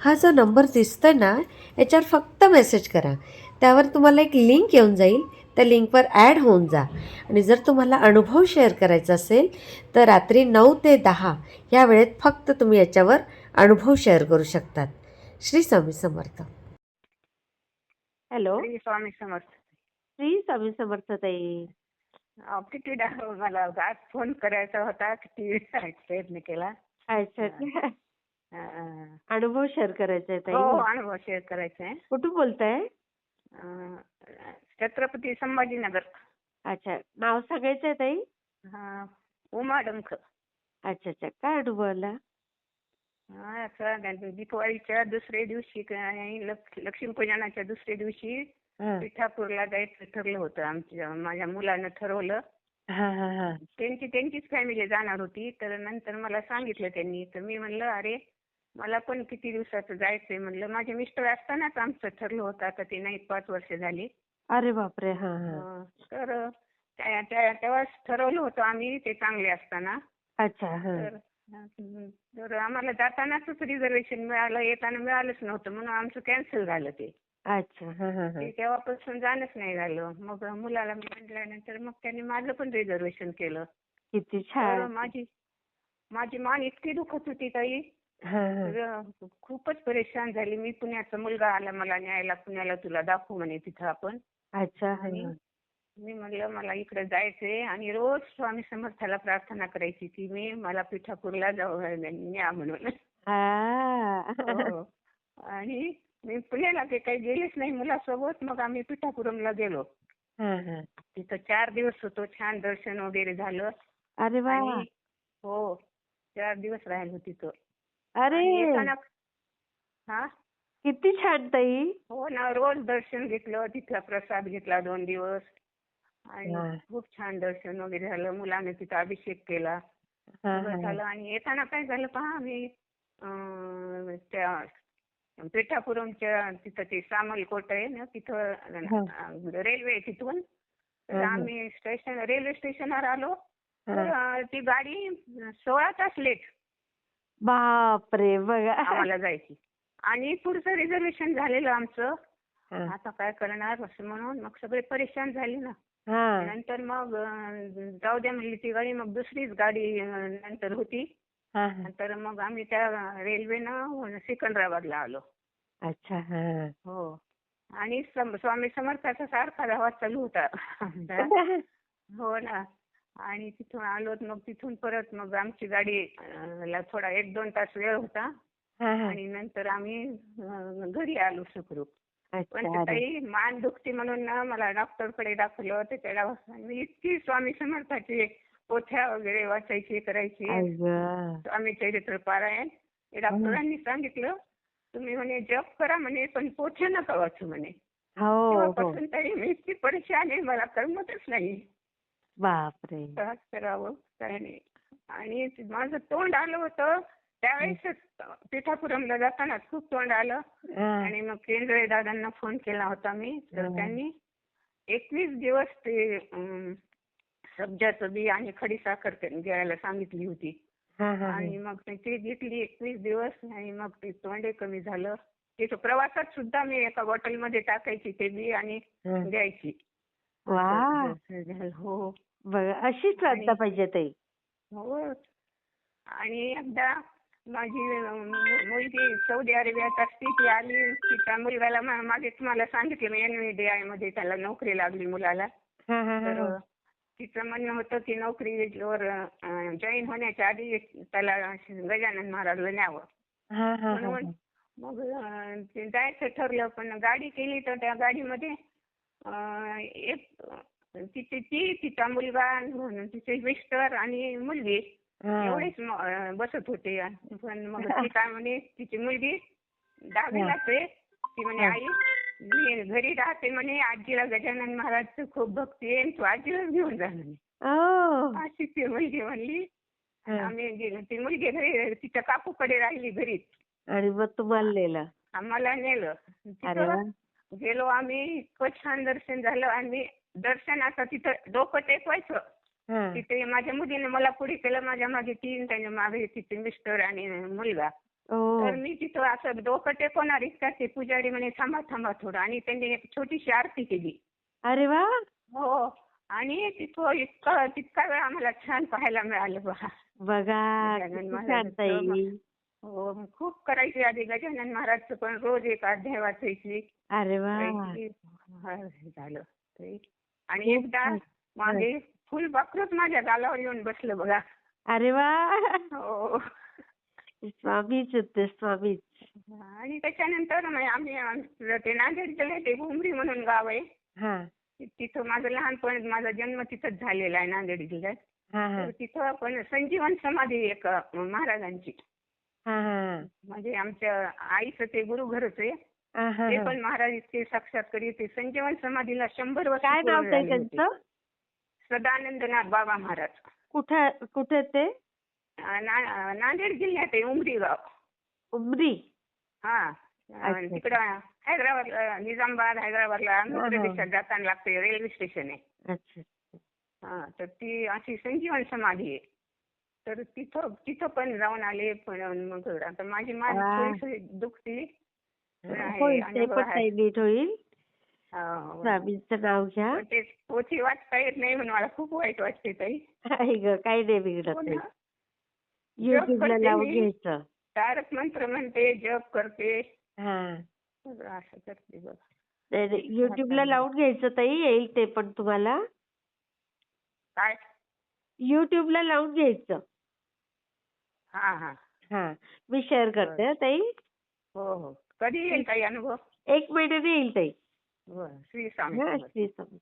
हा जो नंबर दिसतोय ना याच्यावर फक्त मेसेज करा. त्यावर तुम्हाला एक लिंक येऊन जाईल. त्या लिंकवर ॲड होऊन जा. आणि जर तुम्हाला अनुभव शेअर करायचा असेल तर रात्री नऊ ते दहा या वेळेत फक्त तुम्ही याच्यावर अनुभव शेअर करू शकतात. श्री स्वामी समर्थ. हॅलो श्री स्वामी समर्थ. श्री स्वामी समर्थ ताई. अहो, किती डा- मला आज फोन करायचा होता किती प्रयत्न केला. अच्छा अनुभव शेअर करायचा आहे हो ताई अनुभव शेअर करायचा आहे. कुठून बोलताय? छत्रपती संभाजीनगर. अच्छा नाव सांगायचं आहे ताई? हा, उमा डंख. अच्छा अच्छा. काय अनुभव आला? हा, दीपावलीच्या दुसऱ्या दिवशी लक्ष्मीपूजनाच्या दुसऱ्या दिवशी हा. पिठापूरला जायचं ठरलं होतं आमच्या माझ्या मुलानं ठरवलं. हा हा हा. त्यांची त्यांचीच फॅमिली जाणार होती. तर नंतर मला सांगितलं त्यांनी. तर मी म्हणलं अरे मला पण किती दिवसाचं जायचंय म्हणलं. माझे मिस्टर असतानाच आमचं ठरलं होतं आता ते नाही पाच वर्ष झाली. अरे बापरे हा हा. अं, तर त्या- त्या- तेव्हाच ठरवलं होतं आम्ही ते चांगले असताना. अच्छा हा. तर आम्हाला जातानाच रिझर्वेशन मिळालं येताना मिळालंच नव्हतं म्हणून आमचं कॅन्सल झालं ते. अच्छा हा हा हा. ते तेव्हापासून जाणंच नाही झालं. मग मुलाला मी म्हटल्यानंतर मग त्यांनी माझं पण रिझर्वेशन केलं. किती तर छान. माझी माझी मान इतकी दुखत होती ताई. तर खूपच परेशान झाली. मी पुण्याचा मुलगा आला मला न्यायला. पुण्याला तुला दाखवू म्हणे तिथं आपण. मी म्हणलं मला इकडे जायचंय. आणि रोज स्वामी समर्थाला प्रार्थना करायची की मी मला पिठापूरला जाऊ न्या म्हणून. हा. आणि मी पुण्याला ते काही गेलेच नाही मुलासोबत. मग आम्ही पिठापुरमला गेलो. तिथं चार दिवस होतो. छान दर्शन वगैरे झालं. अरे वा. हो चार दिवस राहिलो तिथं. अरे! हा? किती छान ताई. हो ना रोज दर्शन घेतलं तिथला प्रसाद घेतला दोन दिवस. आणि. खूप छान दर्शन वगैरे झालं मुलाने तिथं अभिषेक केला. झालं आणि येताना काय झालं पहा आम्ही त्या पेठापुरमच्या तिथं ते सामलकोट आहे ना तिथं रेल्वे आहे तिथून. तर. आम्ही स्टेशन रेल्वे स्टेशनवर आलो. तर ती गाडी सोळा तास लेट बापरे बघा. आम्हाला जायची आणि पुढचं रिझर्वेशन झालेलं आमचं. हा. आता काय करणार असं म्हणून मग सगळे परेशान झाले ना. हा. नंतर मग अं, जाऊ द्या म्हणली ती गाडी मग दुसरीच गाडी अं, नंतर होती. हा, हा. नंतर मग आम्ही त्या रेल्वेनं सिकंदराबादला आलो. अच्छा हा. हो. आणि सम- स्वामी समर्थाचा सारखा धावा चालू होता. हो ना. आणि तिथून आलो मग तिथून परत मग आमची गाडी अं, ला थोडा एक दोन तास वेळ होता. हा, हा. आणि नंतर आम्ही अं, घरी आलो सुखरूप. पण अच्छा अरे. ताई मान दुखती म्हणून ना मला डॉक्टरकडे दाखवलं त्याच्या दवाखान्यात मी इतकी स्वामी समर्थाची पोथ्या वगैरे वाचायची करायची. स्वामी चरित्र पारायण. ते डॉक्टरांनी सांगितलं तुम्ही म्हणे जप करा म्हणे पण पोथ्या नका वाचू म्हणे. हो हो. तेव्हापासून ताई मी इतकी परेशान आहे मला करमतच नाही. बापरे. काय करावं नाही आणि माझं तोंड आलं होतं त्यावेळेसच पिठापुरमला जाताना खूप तोंड आलं. आणि मग केंद्रे दादांना फोन केला होता मी. तर. त्यांनी एकवीस दिवस ते सब्जाचं बी आणि खडीसाखर घ्यायला सांगितली होती. आणि मग ती घेतली एकवीस दिवस आणि मग ते तोंडे कमी झालं. तिथं प्रवासात सुद्धा मी एका बॉटलमध्ये टाकायची ते बी आणि. द्यायची वा. हो बघा अशी श्रद्धा पाहिजे ताई हो आणि एकदा माझी मुलगी सौदी अरेबियात असती ती आली तिच्या मुलगाला मागे तुम्हाला सांगितलं मी एनव्हीडीआयमध्ये त्याला नोकरी लागली मुलाला तर हा. तिचं म्हणणं होतं की नोकरीवर जॉईन होण्याच्या आधी त्याला गजानन महाराजला न्यावं हा, हा, हा, म्हणून. मग जायचं ठरलं पण गाडी केली तर त्या गाडीमध्ये एक तिची ती तिचा मुलगा तिचे मिस्टर आणि मुलगी. एवढेच बसत होते. पण मग ती काय म्हणे तिची मुलगी दहावीलाच आहे ती म्हणे. आई मी घरी राहते म्हणे आजीला गजानन महाराजचं खूप भक्ती आहे तू आजीलाच घेऊन जा म्हणे. अशी ती मुलगी म्हणली. आम्ही ती मुलगी घरी तिच्या काकूकडे राहिली घरीच. तुम्हाला नेलं. तिथं गेलो आम्ही इतकं छान दर्शन झालं आणि दर्शनाचं तिथं डोकं टेकवायचं. तिथे माझ्या मुलीने मला पुढे केलं माझ्या मागे तीन त्याच्यामागे तिचे मिस्टर आणि मुलगा. तर मी तिथं असं डोकं टेकवणार इतका ते पुजारी म्हणे थांबा थांबा थोडं. आणि त्यांनी एक छोटीशी आरती केली. अरे वा. हो. आणि तिथं इतकं तितका वेळ आम्हाला छान पाहायला मिळालं बघा. बघा हो खूप करायची आधी गजानन महाराजचं पण रोज एक अध्याय वाचायची. अरे वा. झालं. ते. आणि एकदा मागे फुलपाखरूच माझ्या गालावर येऊन बसलं बघा. अरे वा. हो. स्वामीच होते स्वामीच. आणि त्याच्यानंतर आम्ही ते नांदेड जिल्ह्यात एक उमरी म्हणून गाव आहे. तिथं माझं लहानपण माझा जन्म तिथंच झालेला आहे नांदेड जिल्ह्यात. तिथं पण संजीवन समाधी एक महाराजांची. म्हणजे आमच्या आईचं ते गुरुघरच आहे. ते. पण महाराज इतके साक्षात करीत ते संजीवन समाधीला शंभर वर्ष काय नाव ताई. त्यांचं? सदानंदनाथ बाबा महाराज. कुठे कुठे ते? अं, ना- नांदेड जिल्ह्यात आहे उमरी गाव. उमरी? हा तिकडं हैदराबाद निजामाबाद हैदराबादला आंध्र. प्रदेशात जाताना लागते रेल्वे स्टेशन आहे. अच्छा. हा तर ती अशी संजीवन समाधी आहे. तर तिथं तिथं पण जाऊन आले पण मग आता माझी मान वा. थोडीशी दुखती. पण आहे, होईल ते अनुभव पण आहे. ताई नीट होईल. हो. स्वामींचं नाव घ्या. पण ते पोथी वाचता येत नाही म्हणून मला खूप वाईट वाटते ताई. आई ग काही नाही बिघडत हो नाही. ना. युट्यूबला करते लावून मी. घ्यायचं. तारक मंत्र म्हणते जप करते. हा. सगळं असं करते बघ. नाही, नाही, युट्यूबला लावून घ्यायचं ताई येईल ते पण तुम्हाला. काय? युट्यूबला लावून घ्यायचं. हा हा. हा मी शेअर करते हं, ताई. हो हो. कधी येईल काही अनुभव? एक महिन्याने येईल ताई. श्री स्वामी समर्थ. श्री स्वामी.